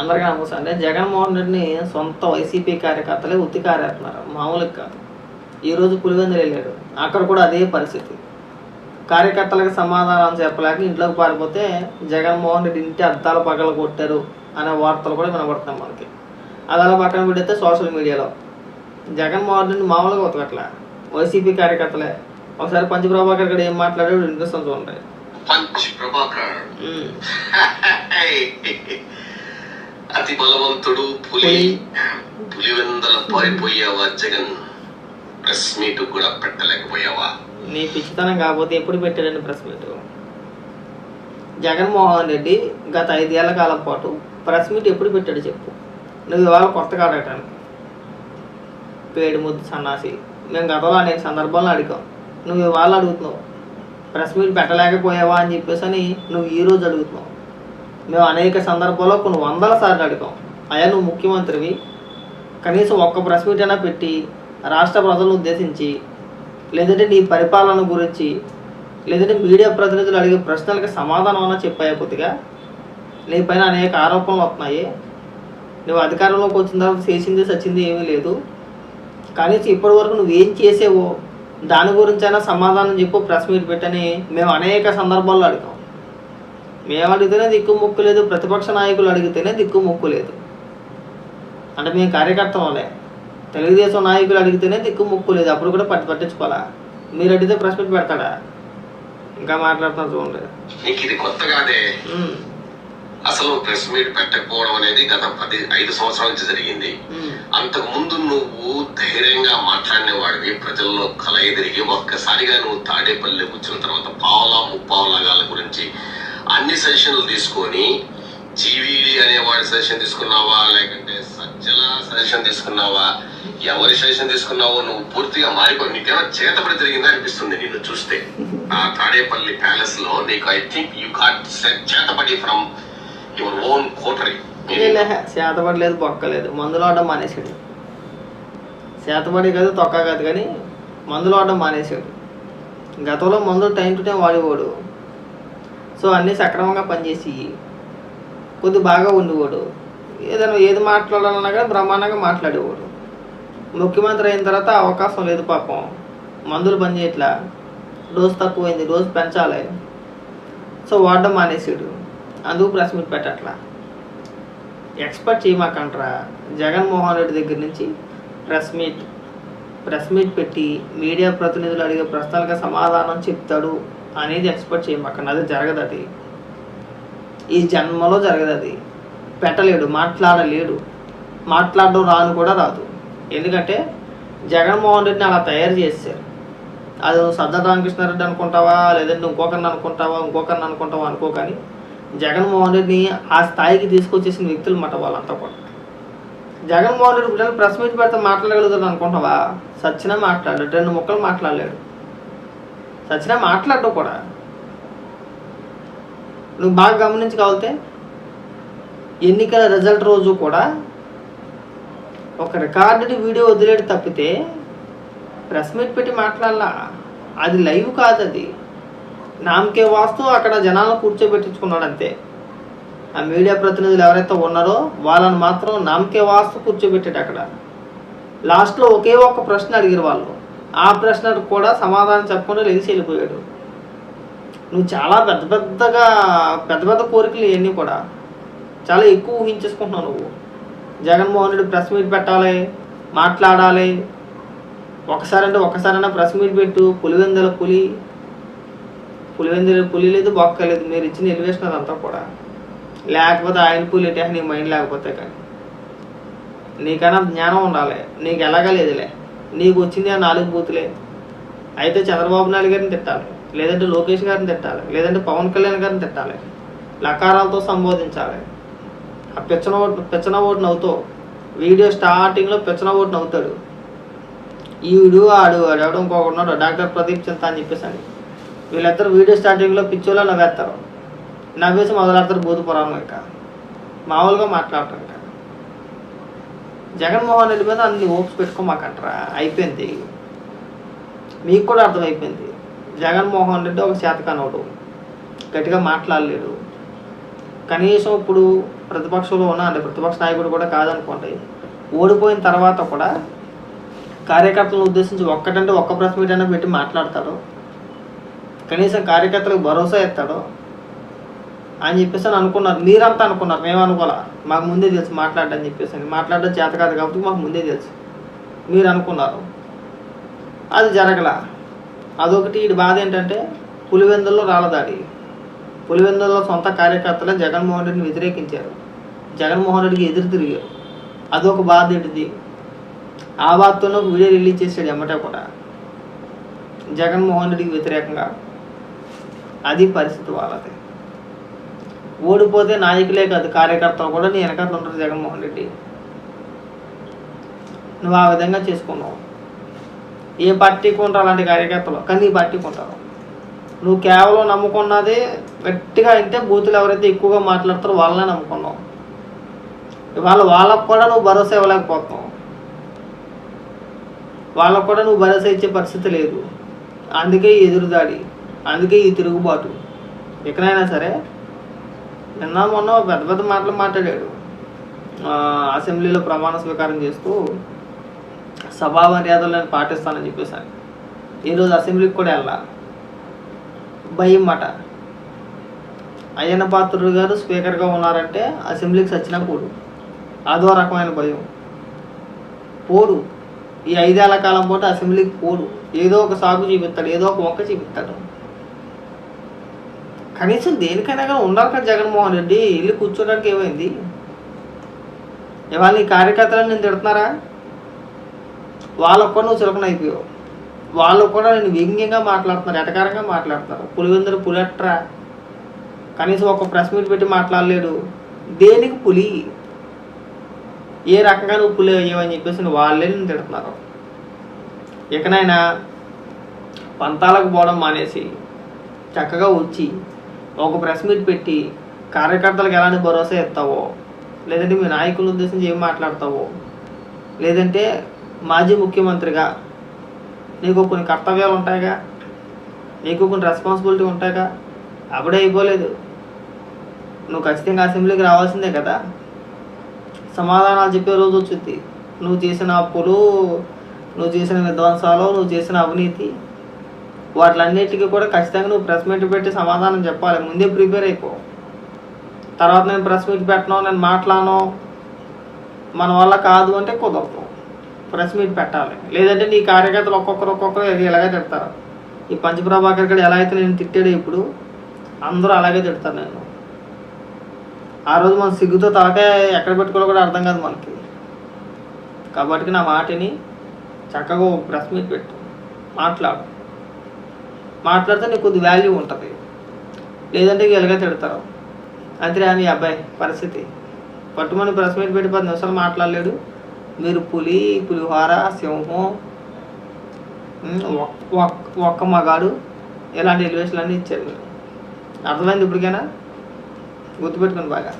అందరికీ నమస్తే అంటే జగన్మోహన్ రెడ్డిని సొంత వైసీపీ కార్యకర్తలే ఉత్తి కారేస్తున్నారు. మామూలుగా కాదు. ఈరోజు పులివెందులు వెళ్ళాడు. అక్కడ కూడా అదే పరిస్థితి. కార్యకర్తలకు సమాధానం చెప్పలేక ఇంట్లోకి పారిపోతే జగన్మోహన్ రెడ్డి ఇంటి అద్దాల పగల కొట్టారు అనే వార్తలు కూడా వినబడుతున్నాయి మనకి. అది అలా పక్కన పెడితే సోషల్ మీడియాలో. జగన్మోహన్ రెడ్డి మామూలుగా ఉతకట్లే. వైసీపీ కార్యకర్తలే. ఒకసారి పంచప్రభాకర్ గడు ఏం మాట్లాడాడు వినిపిస్తుంది చూడండి. పంచ్ ప్రభాకర్. అతి బలవంతుడు పులి. పులివెందల పారిపోయావా జగన్? ప్రెస్ మీట్ కూడా పెట్టలేకపోయావా? నీ పిచ్చితనం కాకపోతే ఎప్పుడు పెట్టాడండి ప్రెస్ మీట్? జగన్మోహన్ రెడ్డి గత ఐదేళ్ళ కాలం పాటు ప్రెస్ మీట్ ఎప్పుడు పెట్టాడు చెప్పు? నువ్వు ఇవాళ కొత్తగా అడగటానికి పేడు ముద్దు సన్నాసి. మేము గతంలో అనేక సందర్భాల్లో అడిగాం. నువ్వు ఇవాళ అడుగుతున్నావు. ప్రెస్ మీట్ పెట్టలేకపోయావా అని చెప్పేసి అని నువ్వు ఈ రోజు అడుగుతున్నావు. మేము అనేక సందర్భాల్లో కొన్ని వందల సార్లు అడిగాం. అయ్యా నువ్వు ముఖ్యమంత్రివి. కనీసం ఒక్క ప్రెస్ మీట్ అయినా పెట్టి రాష్ట్ర ప్రజలను ఉద్దేశించి లేదంటే నీ పరిపాలన గురించి లేదంటే మీడియా ప్రతినిధులు అడిగే ప్రశ్నలకు సమాధానం అన్నా చెప్పాయా కొద్దిగా? నీ పైన అనేక ఆరోపణలు వస్తున్నాయి. నువ్వు అధికారంలోకి వచ్చిన తర్వాత చేసింది సచ్చింది ఏమీ లేదు. కనీసం ఇప్పటి వరకు నువ్వేం చేసేవో దాని గురించైనా సమాధానం చెప్పు ప్రెస్ మీట్ పెట్టని మేము అనేక సందర్భాల్లో అడిగాం. మేము అడిగితేనే దిక్కు ముక్కు లేదు ప్రతిపక్ష నాయకులు అడిగితేనే దిక్కు ముక్కు లేదు. అంటే మేము కార్యకర్తం వాళ్ళే. తెలుగుదేశం నాయకులు అడిగితేనే దిక్కు ముక్కు లేదు అప్పుడు కూడా పట్టి పట్టించుకోవాలా? మీరు అడిగితే ప్రెస్ మీట్ పెడతాడా? ఇంకా మాట్లాడుతున్నారు చూడండి. నీకు ఇది కొత్త కాదే. ఉమ్, అసలు ప్రెస్ మీట్ పెట్టకపోవడం అనేది గత పది ఐదు సంవత్సరాల నుంచి జరిగింది. అంతకు ముందు నువ్వు ధైర్యంగా మాట్లాడినవాడివి ప్రజల్లో కలయి తిరిగి ఒక్కసారిగా నువ్వు తాడేపల్లి వచ్చిన తర్వాత పావలా ముప్పావలాగాల గురించి అన్ని సెషన్లు తీసుకొని జీవీడి అనేవాడి సెషన్ తీసుకున్నావా? లేకంటే సజ్జల సెషన్ తీసుకున్నావా? ఎవరి సెషన్ తీసుకున్నావో నువ్వు పూర్తిగా మారిపోయి నీకేమో చేతపడి తిరిగిందా అనిపిస్తుంది నిన్ను చూస్తే. ఆ తాడేపల్లి ప్యాలెస్లో నీకు I think you caught chetapadi from your own coterie. చేతపడలేదు బొక్కలేదు. మందులు ఆడడం మానేశాడు. చేతపడి కాదు తొక్క కాదు కానీ మందులు ఆడడం మానేశాడు. గతంలో మందులు టైం టు టైం వాడేవాడు. సో అన్నీ సక్రమంగా పనిచేసి కొద్ది బాగా ఉండేవాడు. ఏదైనా ఏది మాట్లాడాలన్నా కానీ బ్రహ్మాండంగా మాట్లాడేవాడు. ముఖ్యమంత్రి అయిన తర్వాత అవకాశం లేదు పాపం. మందులు పనిచేయట్లా డోస్ తక్కువైంది డోస్ పెంచాలి. సో వాడడం మానేసాడు అందుకు ప్రెస్ మీట్ పెట్టట్లా. ఎక్స్పర్ట్ చేయమాకంట్రా. జగన్మోహన్ రెడ్డి దగ్గర నుంచి ప్రెస్ మీట్ ప్రెస్ మీట్ పెట్టి మీడియా ప్రతినిధులు అడిగే ప్రశ్నలకు సమాధానం చెప్తాడు. అనేది ఎక్స్పెక్ట్ చేయమాకండి అది జరగదు అది. ఈ జన్మలో జరగదు అది. పెట్టలేడు మాట్లాడలేడు. మాట్లాడడం రాను కూడా రాదు. ఎందుకంటే జగన్మోహన్ రెడ్డిని అలా తయారు చేశారు. అది నువ్వు రామకృష్ణారెడ్డి అనుకుంటావా? లేదంటే ఇంకొకరిని అనుకుంటావా? ఇంకొకరిని అనుకుంటావా? అనుకో కానీ జగన్మోహన్ రెడ్డిని ఆ స్థాయికి తీసుకొచ్చేసిన వ్యక్తులు మాట వాళ్ళంతా కూడా. జగన్మోహన్ రెడ్డి పిల్లలు ప్రెస్ మీట్ పెడితే మాట్లాడగలుగుతాడు అనుకుంటావా? సచ్చినా మాట్లాడాడు రెండు ముక్కలు మాట్లాడలేడు. సచ్చినా మాట్లాడు కూడా. నువ్వు బాగా గమనించగలిగితే ఎన్నికల రిజల్ట్ రోజు కూడా ఒక రికార్డుని వీడియో వదిలేడు తప్పితే ప్రెస్ మీట్ పెట్టి మాట్లాడాలా. అది లైవ్ కాదు అది నామకే వాస్తు అక్కడ జనాలను కూర్చోబెట్టించుకున్నాడు అంతే ఆ మీడియా ప్రతినిధులు ఎవరైతే ఉన్నారో వాళ్ళని మాత్రం నామకే వాస్తు కూర్చోబెట్టాడు అక్కడ. లాస్ట్లో ఒకే ఒక్క ప్రశ్న అడిగారు వాళ్ళు. ఆ ప్రశ్నకు కూడా సమాధానం చెప్పకుండా లేచి వెళ్ళిపోయాడు. నువ్వు చాలా పెద్ద పెద్దగా పెద్ద పెద్ద కోరికలు ఇవన్నీ కూడా చాలా ఎక్కువ ఊహించేసుకుంటున్నావు నువ్వు. జగన్మోహన్ రెడ్డి ప్రెస్ మీట్ పెట్టాలి మాట్లాడాలి ఒకసారి అంటే ఒకసారైనా ప్రెస్ మీట్ పెట్టు పులివెందల పులి పులివెందుల పులి లేదు బొక్క లేదు మీరు ఇచ్చిన ఎలివేషన్ అదంతా కూడా. లేకపోతే ఆయన పులి ఎట్టే నీ మైండ్ లేకపోతే కానీ. నీకైనా జ్ఞానం ఉండాలి నీకు ఎలాగా లేదులే. నీకు వచ్చింది ఆ నాలుగు బూతులే. అయితే చంద్రబాబు నాయుడు గారిని తిట్టాలి లేదంటే లోకేష్ గారిని తిట్టాలి లేదంటే పవన్ కళ్యాణ్ గారిని తిట్టాలి. లకారాలతో సంబోధించాలి. ఆ పిచ్చన ఓటు పెచ్చన ఓటు నవ్వుతో వీడియో స్టార్టింగ్లో పిచ్చన ఓటు నవ్వుతాడు. ఈడు ఆడు ఆడు ఎవడో ఇంకొకడున్నాడు డాక్టర్ ప్రదీప్ చింత అని చెప్పేసి అని. వీళ్ళిద్దరు వీడియో స్టార్టింగ్లో పిచ్చోలో నవ్వేస్తారు. నవ్వేసి మొదలెడతారు బూతు పురాణం ఇంకా మామూలుగా మాట్లాడటం ఇంకా జగన్మోహన్ రెడ్డి మీద అన్ని హోప్స్ పెట్టుకోమాకంటారా అయిపోయింది. మీకు కూడా అర్థమైపోయింది. జగన్మోహన్ రెడ్డి ఒక శాతకనోడు గట్టిగా మాట్లాడలేడు. కనీసం ఇప్పుడు ప్రతిపక్షంలో ఉన్న అంటే ప్రతిపక్ష నాయకుడు కూడా కాదనుకోండి ఓడిపోయిన తర్వాత కూడా కార్యకర్తలను ఉద్దేశించి ఒక్కటంటే ఒక్క ప్రెస్ మీట్ అయినా పెట్టి మాట్లాడతాడు. కనీసం కార్యకర్తలకు భరోసా ఇస్తాడు. అని చెప్పేసి అని అనుకున్నారు. మీరంతా అనుకున్నారు. మేము అనుకోవాలా మాకు ముందే తెలుసు మాట్లాడని చెప్పేసి అని. మాట్లాడడం చేత కాదు కాబట్టి మాకు ముందే తెలుసు. మీరు అనుకున్నారు. అది జరగల. అదొకటి. ఈ బాధ ఏంటంటే పులివెందుల్లో రాలదాడి పులివెందుల్లో సొంత కార్యకర్తలే జగన్మోహన్ రెడ్డిని వ్యతిరేకించారు. జగన్మోహన్ రెడ్డికి ఎదురు తిరిగారు. అదొక బాధ ఏంటిది? ఆ బాధతోనే వీడియో రిలీజ్ చేశాడు ఎమ్మటే కూడా. జగన్మోహన్ రెడ్డికి వ్యతిరేకంగా. అది పరిస్థితి వాళ్ళది. ఓడిపోతే నాయకులే కాదు కార్యకర్తలు కూడా నీ వెనకాల ఉంటారు జగన్మోహన్ రెడ్డి. నువ్వు ఆ విధంగా చేసుకున్నావు. ఏ పార్టీకి ఉంటారు అలాంటి కార్యకర్తలు? కానీ ఈ పార్టీకి ఉంటారు. నువ్వు కేవలం నమ్ముకున్నది గట్టిగా అయితే బూతులు ఎవరైతే ఎక్కువగా మాట్లాడతారో వాళ్ళనే నమ్ముకున్నావు. ఇవాళ వాళ్ళకు కూడా నువ్వు భరోసా ఇవ్వలేకపోతున్నావు. వాళ్ళకు కూడా నువ్వు భరోసా ఇచ్చే పరిస్థితి లేదు. అందుకే ఈ ఎదురుదాడి అందుకే ఈ తిరుగుబాటు. ఎక్కడైనా సరే నిన్న మొన్న పెద్ద పెద్ద మాటలు మాట్లాడాడు. అసెంబ్లీలో ప్రమాణ స్వీకారం చేస్తూ సభా మర్యాదలు నేను పాటిస్తానని చెప్పేసాను ఈరోజు అసెంబ్లీకి కూడా వెళ్ళా భయం మాట అయ్యన్న పాత్రుడు గారు స్పీకర్గా ఉన్నారంటే అసెంబ్లీకి సచ్చినా పోడు. అదో రకమైన భయం. పోడు. ఈ ఐదేళ్ళ కాలం పాటు అసెంబ్లీకి పోడు. ఏదో ఒక సాగు చూపిస్తాడు ఏదో ఒక మొక్క చూపిస్తాడు. కనీసం దేనికైనా కానీ ఉండాలి కదా జగన్మోహన్ రెడ్డి. వెళ్ళి కూర్చోడానికి ఏమైంది? ఇవాళ నీ కార్యకర్తలను నేను తిడుతున్నారా? వాళ్ళకు కూడా నువ్వు చులకన అయిపోయావు. వాళ్ళు కూడా నేను వ్యంగ్యంగా మాట్లాడుతున్నారు ఎటకారంగా మాట్లాడుతున్నారు. పులివెందులు పులెట్రా? కనీసం ఒక ప్రెస్ మీట్ పెట్టి మాట్లాడలేడు. దేనికి పులి? ఏ రకంగా నువ్వు పులి అయ్యావని చెప్పేసి వాళ్ళే నేను తిడుతున్నారు. ఇకనైనా పంతాలకు పోవడం మానేసి చక్కగా వచ్చి ఒక ప్రెస్ మీట్ పెట్టి కార్యకర్తలకు ఎలాంటి భరోసా ఇస్తావో? లేదంటే మీ నాయకుల ఉద్దేశించి ఏం మాట్లాడతావో? లేదంటే మాజీ ముఖ్యమంత్రిగా నీకు కొన్ని కర్తవ్యాలు ఉంటాయిగా? నీకు కొన్ని రెస్పాన్సిబిలిటీ ఉంటాయిగా? అప్పుడే అయిపోలేదు. నువ్వు ఖచ్చితంగా అసెంబ్లీకి రావాల్సిందే కదా? సమాధానాలు చెప్పే రోజు వచ్చింది. నువ్వు చేసిన అప్పులు నువ్వు చేసిన విధ్వంసాలు నువ్వు చేసిన అవినీతి. వాటిలన్నిటికీ కూడా ఖచ్చితంగా నువ్వు ప్రెస్ మీట్ పెట్టి సమాధానం చెప్పాలి. ముందే ప్రిపేర్ అయిపో. తర్వాత నేను ప్రెస్ మీట్ పెట్టను నేను మాట్లాడను. మన వల్ల కాదు అంటే కుదరదు. ప్రెస్ మీట్ పెట్టాలి. లేదంటే నీ కార్యకర్తలు ఒక్కొక్కరు ఒక్కొక్కరు ఇది ఇలాగే తిడతారు. ఈ పంచప్రభాకర్ గడు ఎలా అయితే నేను తిట్టాడు ఇప్పుడు అందరూ అలాగే తిడతారు నేను ఆ రోజు మన సిగ్గుతో తాకే ఎక్కడ పెట్టుకోవాలో కూడా అర్థం కాదు మనకి. కాబట్టి నా మాటని చక్కగా ప్రెస్ మీట్ పెట్టు. మాట్లాడు. మాట్లాడితే నీకు కొద్ది వాల్యూ ఉంటుంది. లేదంటే ఎలాగ తిడతారు. అంతే అని అబ్బాయి పరిస్థితి. పట్టుమని ప్రెస్ మీట్ పెట్టి పది నిమిషాలు మాట్లాడలేడు. మీరు పులి పులిహోర సింహం ఒక్- ఒక్క మగాడు ఇలాంటి ఎలివేషన్లు అన్నీ ఇచ్చారు అర్థమైంది ఇప్పటికైనా? గుర్తుపెట్టుకోండి బాగా.